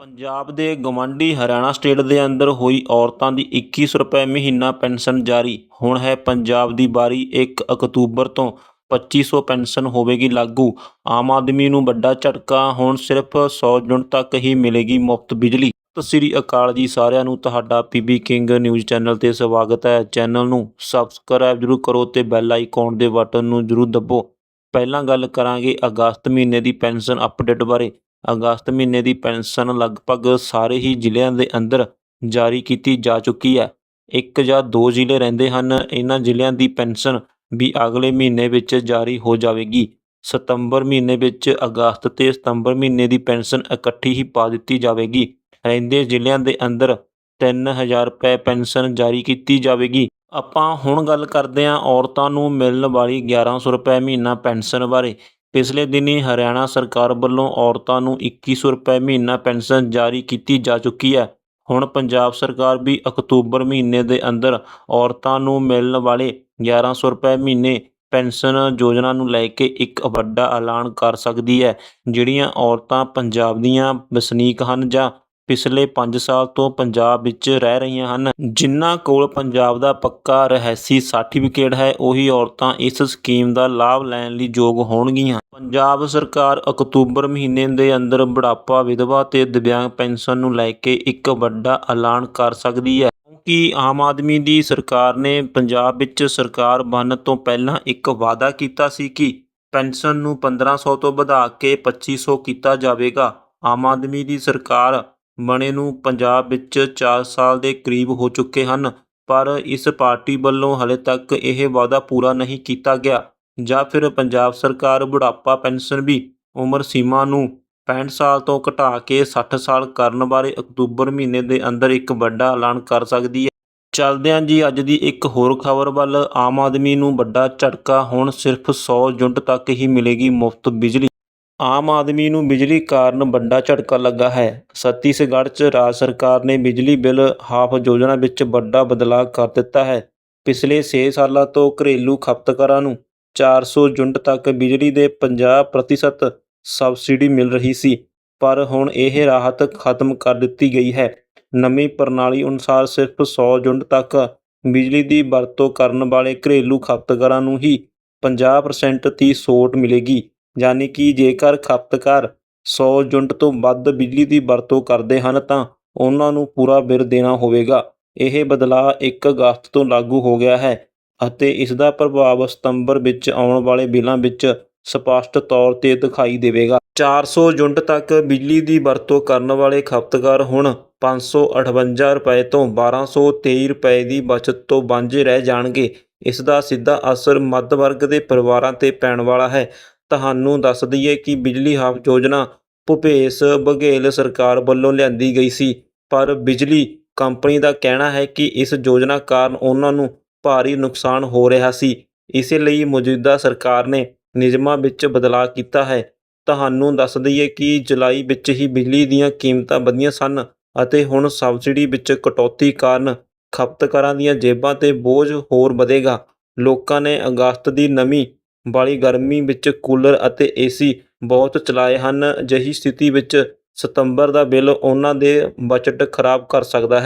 ਪੰਜਾਬ ਦੇ ਗਵਾਂਢੀ ਹਰਿਆਣਾ ਸਟੇਟ ਦੇ ਅੰਦਰ ਹੋਈ ਔਰਤਾਂ ਦੀ 2100 ਰੁਪਏ ਮਹੀਨਾ ਪੈਨਸ਼ਨ ਜਾਰੀ। ਹੁਣ ਹੈ ਪੰਜਾਬ ਦੀ ਵਾਰੀ 1 ਅਕਤੂਬਰ ਤੋਂ 2500 ਪੈਨਸ਼ਨ ਹੋਵੇਗੀ ਲਾਗੂ। ਆਮ ਆਦਮੀ ਨੂੰ ਵੱਡਾ ਝਟਕਾ, ਹੁਣ ਸਿਰਫ 100 ਯੂਨਿਟ ਤੱਕ ਹੀ ਮਿਲੇਗੀ ਮੁਫਤ ਬਿਜਲੀ। ਸਤਿ ਸ੍ਰੀ ਅਕਾਲ ਜੀ ਸਾਰਿਆਂ ਨੂੰ, ਤੁਹਾਡਾ ਪੀਬੀ ਕਿੰਗ ਨਿਊਜ਼ ਚੈਨਲ ਤੇ ਸਵਾਗਤ ਹੈ। ਚੈਨਲ ਨੂੰ ਸਬਸਕ੍ਰਾਈਬ ਜਰੂਰ ਕਰੋ ਤੇ ਬੈਲ ਆਈਕਨ ਦੇ ਬਟਨ ਨੂੰ ਜਰੂਰ ਦੱਬੋ। ਪਹਿਲਾਂ ਗੱਲ ਕਰਾਂਗੇ ਅਗਸਤ ਮਹੀਨੇ ਦੀ ਪੈਨਸ਼ਨ ਅਪਡੇਟ ਬਾਰੇ। ਅਗਸਤ ਮਹੀਨੇ ਦੀ ਪੈਨਸ਼ਨ ਲਗਭਗ ਸਾਰੇ ਹੀ ਜ਼ਿਲ੍ਹਿਆਂ ਦੇ ਅੰਦਰ ਜਾਰੀ ਕੀਤੀ ਜਾ ਚੁੱਕੀ ਹੈ। ਇੱਕ ਜਾਂ ਦੋ ਜ਼ਿਲ੍ਹੇ ਰਹਿੰਦੇ ਹਨ। ਇਹਨਾਂ ਜ਼ਿਲ੍ਹਿਆਂ ਦੀ ਪੈਨਸ਼ਨ ਵੀ ਅਗਲੇ ਮਹੀਨੇ ਵਿੱਚ ਜਾਰੀ ਹੋ ਜਾਵੇਗੀ। ਸਤੰਬਰ ਮਹੀਨੇ ਵਿੱਚ ਅਗਸਤ ਤੇ ਸਤੰਬਰ ਮਹੀਨੇ ਦੀ ਪੈਨਸ਼ਨ ਇਕੱਠੀ ਹੀ ਪਾ ਦਿੱਤੀ ਜਾਵੇਗੀ। ਰਹਿੰਦੇ ਜ਼ਿਲ੍ਹਿਆਂ ਦੇ ਅੰਦਰ 3000 ਰੁਪਏ ਪੈਨਸ਼ਨ ਜਾਰੀ ਕੀਤੀ ਜਾਵੇਗੀ। ਆਪਾਂ ਹੁਣ ਗੱਲ ਕਰਦੇ ਹਾਂ ਔਰਤਾਂ ਨੂੰ ਮਿਲਣ ਵਾਲੀ 1100 ਰੁਪਏ ਮਹੀਨਾ ਪੈਨਸ਼ਨ ਬਾਰੇ। ਪਿਛਲੇ ਦਿਨੀਂ ਹਰਿਆਣਾ ਸਰਕਾਰ ਵੱਲੋਂ ਔਰਤਾਂ ਨੂੰ ਇੱਕੀ ਸੌ ਰੁਪਏ ਮਹੀਨਾ ਪੈਨਸ਼ਨ ਜਾਰੀ ਕੀਤੀ ਜਾ ਚੁੱਕੀ ਹੈ। ਹੁਣ ਪੰਜਾਬ ਸਰਕਾਰ ਵੀ ਅਕਤੂਬਰ ਮਹੀਨੇ ਦੇ ਅੰਦਰ ਔਰਤਾਂ ਨੂੰ ਮਿਲਣ ਵਾਲੇ 1100 ਰੁਪਏ ਮਹੀਨੇ ਪੈਨਸ਼ਨ ਯੋਜਨਾ ਨੂੰ ਲੈ ਕੇ ਇੱਕ ਵੱਡਾ ਐਲਾਨ ਕਰ ਸਕਦੀ ਹੈ, ਜਿਹੜੀਆਂ ਔਰਤਾਂ ਪੰਜਾਬ ਦੀਆਂ ਵਸਨੀਕ ਹਨ ਜਾਂ ਪਿਛਲੇ 5 ਸਾਲ ਤੋਂ ਪੰਜਾਬ ਵਿੱਚ ਰਹਿ ਰਹੀਆਂ ਹਨ। ਜਿਨ੍ਹਾਂ ਕੋਲ ਪੰਜਾਬ ਦਾ ਪੱਕਾ ਰਹਿਸੀ ਸਰਟੀਫਿਕੇਟ ਹੈ, ਉਹੀ ਔਰਤਾਂ ਇਸ ਸਕੀਮ ਦਾ ਲਾਭ ਲੈਣ ਲਈ ਯੋਗ ਹੋਣਗੀਆਂ। ਪੰਜਾਬ ਸਰਕਾਰ ਅਕਤੂਬਰ ਮਹੀਨੇ ਦੇ ਅੰਦਰ ਬੁਢਾਪਾ ਵਿਧਵਾ ਤੇ ਦਿਵਿਆਂਗ ਪੈਨਸ਼ਨ ਨੂੰ ਲੈ ਕੇ ਇੱਕ ਵੱਡਾ ਐਲਾਨ ਕਰ ਸਕਦੀ ਹੈ। ਕਿਉਂਕਿ ਆਮ ਆਦਮੀ ਦੀ ਸਰਕਾਰ ਨੇ ਪੰਜਾਬ ਵਿੱਚ ਸਰਕਾਰ ਬਣਨ ਤੋਂ ਪਹਿਲਾਂ ਇੱਕ ਵਾਅਦਾ ਕੀਤਾ ਸੀ ਕਿ ਪੈਨਸ਼ਨ ਨੂੰ 1500 ਤੋਂ ਵਧਾ ਕੇ 2500 ਕੀਤਾ ਜਾਵੇਗਾ। ਆਮ ਆਦਮੀ ਦੀ ਸਰਕਾਰ ਬਣੇ ਨੂੰ ਪੰਜਾਬ ਵਿੱਚ ਚਾਰ ਸਾਲ ਦੇ ਕਰੀਬ ਹੋ ਚੁੱਕੇ ਹਨ, ਪਰ ਇਸ ਪਾਰਟੀ ਵੱਲੋਂ ਹਾਲੇ ਤੱਕ ਇਹ ਵਾਅਦਾ ਪੂਰਾ ਨਹੀਂ ਕੀਤਾ ਗਿਆ, ਜਾਂ ਫਿਰ ਪੰਜਾਬ ਸਰਕਾਰ ਬੁਢਾਪਾ ਪੈਨਸ਼ਨ ਵੀ ਉਮਰ ਸੀਮਾ ਨੂੰ 65 ਸਾਲ ਤੋਂ ਘਟਾ ਕੇ 60 ਸਾਲ ਕਰਨ ਬਾਰੇ ਅਕਤੂਬਰ ਮਹੀਨੇ ਦੇ ਅੰਦਰ ਇੱਕ ਵੱਡਾ ਐਲਾਨ ਕਰ ਸਕਦੀ ਹੈ। ਚੱਲਦਿਆਂ ਜੀ ਅੱਜ ਦੀ ਇੱਕ ਹੋਰ ਖਬਰ ਵੱਲ ਆਮ ਆਦਮੀ ਨੂੰ ਵੱਡਾ ਝਟਕਾ ਹੁਣ ਸਿਰਫ 100 ਯੂਨਿਟ ਤੱਕ ਹੀ ਮਿਲੇਗੀ ਮੁਫਤ ਬਿਜਲੀ। ਆਮ ਆਦਮੀ ਨੂੰ ਬਿਜਲੀ ਕਾਰਨ ਵੱਡਾ ਝਟਕਾ ਲੱਗਾ ਹੈ। ਛੱਤੀਸਗੜ੍ਹ 'ਚ ਰਾਜ ਸਰਕਾਰ ਨੇ ਬਿਜਲੀ ਬਿੱਲ ਹਾਫ ਯੋਜਨਾ ਵਿੱਚ ਵੱਡਾ ਬਦਲਾਅ ਕਰ ਦਿੱਤਾ ਹੈ। ਪਿਛਲੇ ਛੇ ਸਾਲਾਂ ਤੋਂ ਘਰੇਲੂ ਖਪਤਕਾਰਾਂ ਨੂੰ ਚਾਰ ਸੌ ਯੂਨਿਟ ਤੱਕ ਬਿਜਲੀ ਦੇ 50% ਸਬਸਿਡੀ ਮਿਲ ਰਹੀ ਸੀ, ਪਰ ਹੁਣ ਇਹ ਰਾਹਤ ਖਤਮ ਕਰ ਦਿੱਤੀ ਗਈ ਹੈ। ਨਵੀਂ ਪ੍ਰਣਾਲੀ ਅਨੁਸਾਰ ਸਿਰਫ 100 ਯੂਨਿਟ ਤੱਕ ਬਿਜਲੀ ਦੀ ਵਰਤੋਂ ਕਰਨ ਵਾਲੇ ਘਰੇਲੂ ਖਪਤਕਾਰਾਂ ਨੂੰ ਹੀ 50% ਦੀ ਛੋਟ ਮਿਲੇਗੀ। ਯਾਨੀ ਕਿ ਜੇਕਰ ਖਪਤਕਾਰ ਸੌ ਯੂਨਿਟ ਤੋਂ ਵੱਧ ਬਿਜਲੀ ਦੀ ਵਰਤੋਂ ਕਰਦੇ ਹਨ ਤਾਂ ਉਹਨਾਂ ਨੂੰ ਪੂਰਾ ਬਿੱਲ ਦੇਣਾ ਹੋਵੇਗਾ। ਇਹ ਬਦਲਾਅ ਇੱਕ ਅਗਸਤ ਤੋਂ ਲਾਗੂ ਹੋ ਗਿਆ ਹੈ ਅਤੇ ਇਸ ਦਾ ਪ੍ਰਭਾਵ ਸਤੰਬਰ ਵਿੱਚ ਆਉਣ ਵਾਲੇ ਬਿੱਲਾਂ ਵਿੱਚ ਸਪਸ਼ਟ ਤੌਰ ਤੇ ਦਿਖਾਈ ਦੇਵੇਗਾ। 400 ਯੂਨਿਟ ਤੱਕ ਬਿਜਲੀ ਦੀ ਵਰਤੋਂ ਕਰਨ ਵਾਲੇ ਖਪਤਕਾਰ ਹੁਣ 558 ਰੁਪਏ ਤੋਂ 1223 ਰੁਪਏ ਦੀ ਬਚਤ ਤੋਂ ਵਾਂਝੇ ਰਹਿ ਜਾਣਗੇ। ਇਸ ਦਾ ਸਿੱਧਾ ਅਸਰ ਮੱਧ ਵਰਗ ਦੇ ਪਰਿਵਾਰਾਂ ਤੇ ਪੈਣ ਵਾਲਾ ਹੈ ਤੁਹਾਨੂੰ ਦੱਸ ਦਈਏ ਕਿ ਬਿਜਲੀ ਹਾਫ ਯੋਜਨਾ ਭੁਪੇਸ਼ ਬਘੇਲ ਸਰਕਾਰ ਵੱਲੋਂ ਲਿਆਂਦੀ ਗਈ ਸੀ, ਪਰ ਬਿਜਲੀ ਕੰਪਨੀ ਦਾ ਕਹਿਣਾ ਹੈ ਕਿ ਇਸ ਯੋਜਨਾ ਕਾਰਨ ਉਹਨਾਂ ਨੂੰ ਭਾਰੀ ਨੁਕਸਾਨ ਹੋ ਰਿਹਾ ਸੀ। ਇਸੇ ਲਈ ਮੌਜੂਦਾ ਸਰਕਾਰ ਨੇ ਨਿਯਮਾਂ ਵਿੱਚ ਬਦਲਾਅ ਕੀਤਾ ਹੈ। ਤੁਹਾਨੂੰ ਦੱਸ ਦਈਏ ਕਿ ਜੁਲਾਈ ਵਿੱਚ ਹੀ ਬਿਜਲੀ ਦੀਆਂ ਕੀਮਤਾਂ ਵਧੀਆਂ ਸਨ ਅਤੇ ਹੁਣ ਸਬਸਿਡੀ ਵਿੱਚ ਕਟੌਤੀ ਕਾਰਨ ਖਪਤਕਾਰਾਂ ਦੀਆਂ ਜੇਬਾਂ ਤੇ ਬੋਝ ਹੋਰ ਵਧੇਗਾ। ਲੋਕਾਂ ਨੇ ਅਗਸਤ ਦੀ ਨਵੀਂ ਵਾਲੀ ਗਰਮੀ ਵਿੱਚ ਕੂਲਰ ਅਤੇ ਏਸੀ ਬਹੁਤ ਚਲਾਏ ਹਨ ਅਜਿਹੀ ਸਥਿਤੀ ਵਿੱਚ ਸਤੰਬਰ ਦਾ ਬਿੱਲ ਉਹਨਾਂ ਦੇ ਬਜਟ ਖਰਾਬ ਕਰ ਸਕਦਾ ਹੈ।